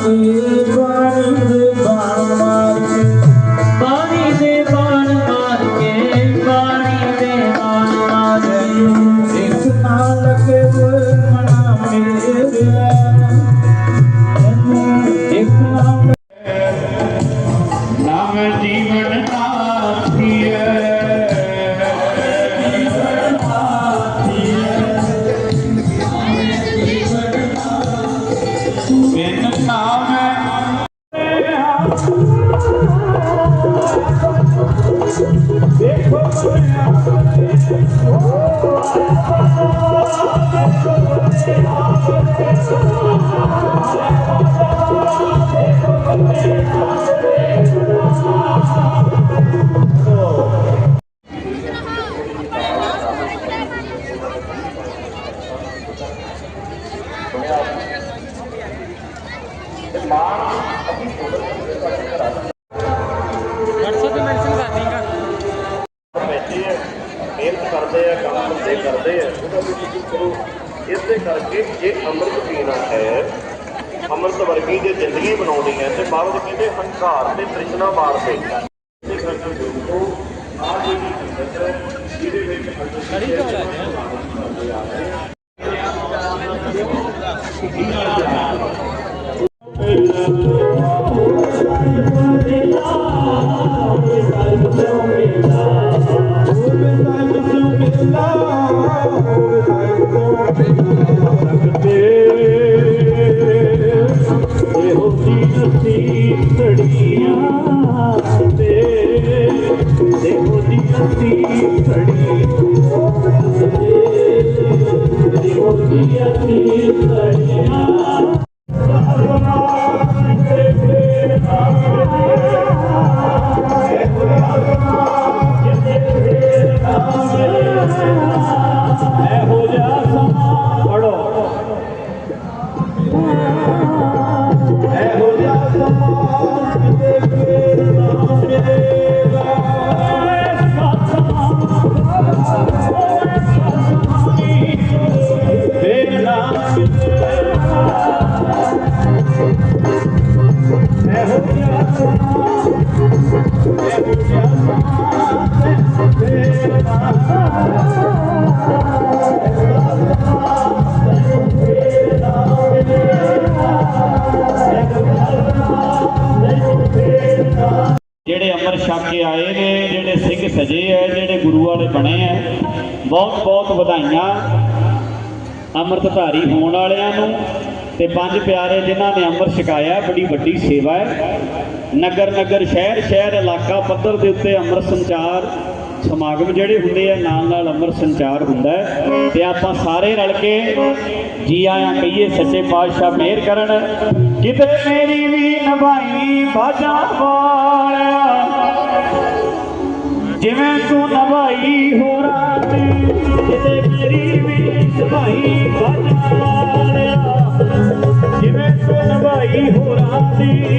Yeah. Oh, ਹੈ ਤੇ ਬਾਬਾ ਜੀ ਕਹਿੰਦੇ ਹੰਕਾਰ ਤੇ ਤ੍ਰਿਸ਼ਨਾ ਮਾਰ ਦੇ ਇਸੇ ਕਰਕੇ ਦੋਸਤੋ ਆ ਹੈ ਜਿਹਦੇ ਵਿੱਚ ਕੜੀ ਇਹੋ ti. ਆਏ ਨੇ, ਜਿਹੜੇ ਸਿੰਘ ਸਜੇ ਐ ਜਿਹੜੇ ਗੁਰੂ ਵਾਲੇ ਬਣੇ ਐ ਬਹੁਤ ਬਹੁਤ ਵਧਾਈਆਂ ਅੰਮ੍ਰਿਤਧਾਰੀ ਹੋਣ ਵਾਲਿਆਂ ਨੂੰ ਤੇ ਪੰਜ ਪਿਆਰੇ ਜਿਨ੍ਹਾਂ ਨੇ ਅੰਮ੍ਰਿਤ ਛਕਾਇਆ, ਬੜੀ ਵੱਡੀ ਸੇਵਾ ਹੈ। ਨਗਰ ਨਗਰ, ਸ਼ਹਿਰ ਸ਼ਹਿਰ, ਇਲਾਕਾ, ਪੱਧਰ ਦੇ ਉੱਤੇ ਅੰਮ੍ਰਿਤ ਸੰਚਾਰ ਸਮਾਗਮ ਜਿਹੜੇ ਹੁੰਦੇ ਆ, ਨਾਲ ਨਾਲ ਅੰਮ੍ਰਿਤ ਸੰਚਾਰ ਹੁੰਦਾ ਹੈ। ਤੇ ਆਪਾਂ ਸਾਰੇ ਰਲ ਕੇ ਜੀ ਆਇਆਂ ਕਹੀਏ, ਸੱਚੇ ਪਾਤਸ਼ਾਹ ਮਿਹਰ ਕਰਨ। ਕਿਤੇ ਮੇਰੀ ਵੀ ਨਭਾਈ ਬਾਜਾ ਵਾਲਿਆ। ਜਿਵੇਂ ਤੂੰ ਨਭਾਈ ਹੋਰਾਂ ਦੀ ਕਿਤੇ ਮੇਰੀ ਵੀ ਨਭਾਈ ਬਾਜਾ ਵਾਲਿਆ ਜਿਵੇਂ ਤੂੰ ਨਭਾਈ ਹੋਰਾਂ ਦੀ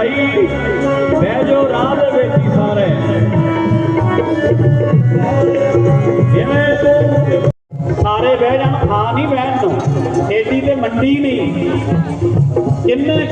ਤੂੰ ਨਭਾਈ ਬਹਿ ਜੋ ਰਾਹ ਦੇ ਵਿੱਚ ਹੀ ਸਾਰੇ ਜਿਵੇਂ ਤੂੰ ਸਾਰੇ ਬਹਿ ਜਾਣ ਖਾ ਨਹੀਂ ਬਹਿਣ ਨੂੰ ਏਡੀ ਤੇ ਮੰਡੀ ਨਹੀਂ ਕਿੰਨੇ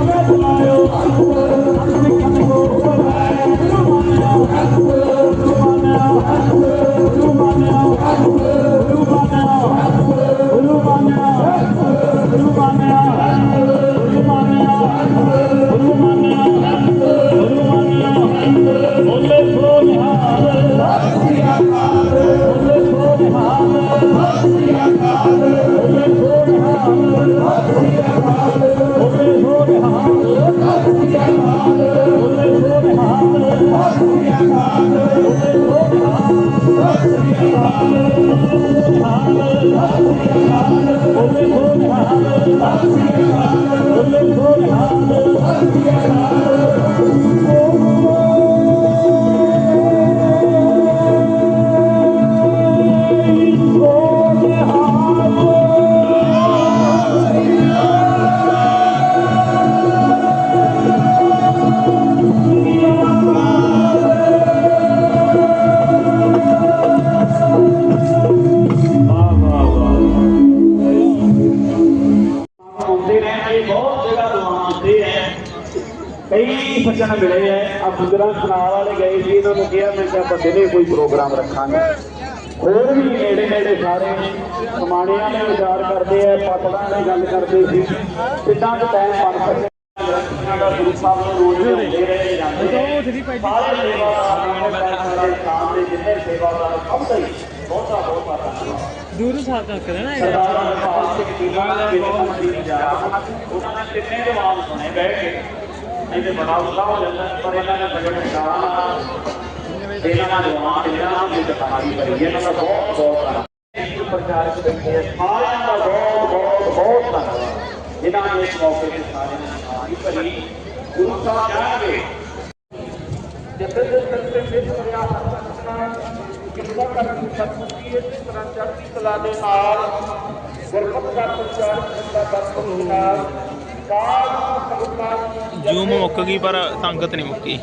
আমরা ਸੱਜਣ ਮਿਲੇ ਐ ਆ ਬੁਜਰਾਂ ਸੁਨਾਲ ਵਾਲੇ ਗਏ ਸੀ ਇਹਨਾਂ ਨੂੰ ਕਿਹਾ ਮੈਂ ਕਿਹਾ ਆਪਾਂ ਦਿਨੇ ਕੋਈ ਪ੍ਰੋਗਰਾਮ ਰੱਖਾਂਗੇ। ਹੋਰ ਵੀ ਨੇੜੇ ਨੇੜੇ ਸਾਰੇ ਸਮਾਣਿਆਂ ਨੇ ਵਿਚਾਰ ਕਰਦੇ ਐ ਪਾਤੜਾਂ ਨੇ ਗੱਲ ਕਰਦੇ ਸੀ। ਕਿੱਦਾਂ ਦਾ ਟਾਈਮ ਬਣ ਸਕੇ ਗ੍ਰੰਥੀਆਂ ਦਾ ਗੁਰੂ ਸਾਹਿਬ ਨੂੰ ਰੋਜ਼ ਲਿਆਉਂਦੇ ਰਹੇ ਜਾਂਦੇ। ਸਾਰੇ ਸੇਵਾਦਾਰਾਂ ਦੇ ਸਾਹਮਣੇ ਜਿੰਨੇ ਸੇਵਾਦਾਰ ਸਭ ਦਾ ਹੀ ਬਹੁਤਾ ਬਹੁਤਾ ਧੰਨਵਾਦ ਦੂਰ ਸਾਹਿਬ ਤੱਕ ਨਾ ਸਰਦਾਰ ਹਰਪਾਲ ਸਿੰਘ ਟੀਮਾ ਦੇ ਬਹੁਤ ਵੱਡੀ ਪੰਜਾਬ ਉਹਨਾਂ ਨੇ ਕਿੰਨੇ ਜਵਾਬ ਸੁਣੇ ਬਹਿ ਕੇ। ਨਹੀਂ ਤੇ ਬੜਾ ਉਤਸ਼ਾਹ ਹੋ ਜਾਂਦਾ ਪਰ ਇਹਨਾਂ ਨੇ ਬੜੇ ਨਿਸ਼ਾਨ ਇਹਨਾਂ ਨੇ ਜਵਾਬ ਇਹਨਾਂ ਦੀ ਦਿਖਾਈ ਕਰੀ ਇਹਨਾਂ ਦਾ ਬਹੁਤ ਬਹੁਤ ਧੰਨਵਾਦ ਪ੍ਰਚਾਰਕ ਬੈਠੇ ਆ, ਸਾਰਿਆਂ ਦਾ ਬਹੁਤ ਬਹੁਤ ਬਹੁਤ ਧੰਨਵਾਦ ਜਿਨ੍ਹਾਂ ਨੇ ਇਸ ਮੌਕੇ ਤੇ ਸਾਰਿਆਂ ਨੇ ਦਿਖਾਈ ਭਰੀ ਗੁਰੂ ਸਾਹਿਬ ਜਾਣਗੇ ਜਿੱਥੇ ਦੇ ਸਿਰ ਤੇ ਵਿੱਚ ਕਰਿਆ ਹੱਥ ਕਿਰਪਾ ਕਰਨ ਸਤਿਗੁਰੂ ਇਸ ਤਰ੍ਹਾਂ ਚੜ੍ਹਦੀ ਕਲਾ ਦੇ ਨਾਲ ਗੁਰਮਤਿ ਦਾ ਪ੍ਰਚਾਰ ਕਰਦਾ ਦਰਸ਼ਨ ਨਾਲ ਕਾਲ ਸੰਗਤਾਂ ਜੂਮ ਮੁੱਕ ਗਈ ਪਰ ਸੰਗਤ ਨਹੀਂ ਮੁੱਕੀ।